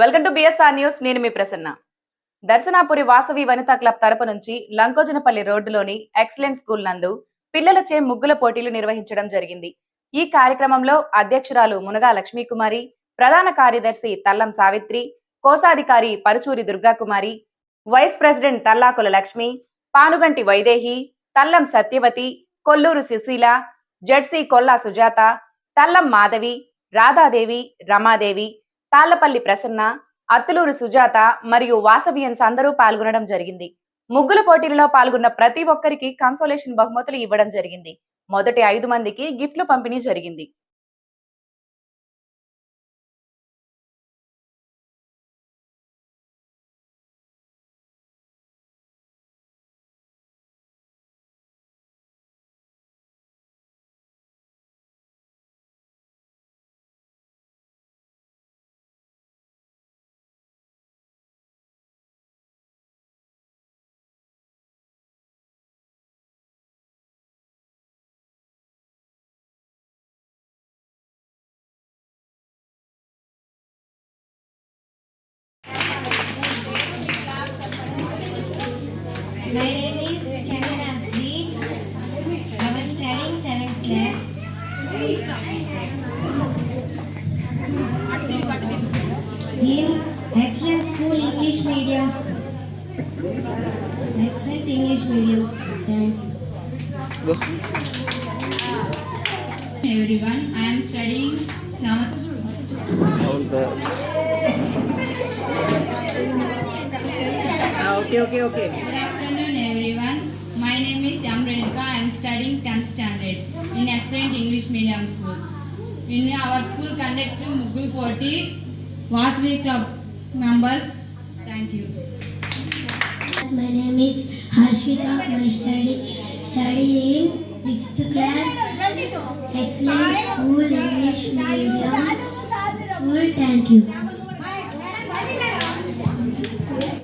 Welcome to BSR news. నేను మీ Prasanna. Darshanapuri Vasavi Vanitha club తరపు నుంచి లంకోజనపల్లి రోడ్డులోని ఎక్సలెంట్ స్కూల్ నందు పిల్లలచే ముగ్గుల పోటీలు నిర్వహించడం జరిగింది. ఈ కార్యక్రమంలో అధ్యక్షురాలు మునగా లక్ష్మీకుమారి ప్రధాన కార్యదర్శి తల్లం సావిత్రి కోశాధికారి Paruchuri Durgakumari vice president Tallakula Lakshmi Panuganti Vaidehi Tallam Satyavathi Kolluru Sushila ZC Kolla Sujatha Tallam Madhavi Radhadevi Ramadevi Tallapalli Prasanna Attuluru Sujatha మరియు వాసవియన్స్ అందరూ పాల్గొనడం జరిగింది. ముగ్గుల పోటీలలో పాల్గొన్న ప్రతి ఒక్కరికి కన్సోలేషన్ బహుమతులు ఇవ్వడం జరిగింది. మొదటి ఐదు మందికి గిఫ్ట్లు పంపిణీ జరిగింది. My name is Chandana Sri. I was studying seventh class. In excellent school English medium. Excellent English medium. Thanks. everyone. I am studying seventh. Ah, okay, okay, okay. Name is Yam Redka. I am studying 10th standard in excellent English medium school. In our school conducted Mughal Poti, Vasvi Club members. Thank you. My name is Harshita. I study study in sixth class. Excellent school English medium. School. Thank you.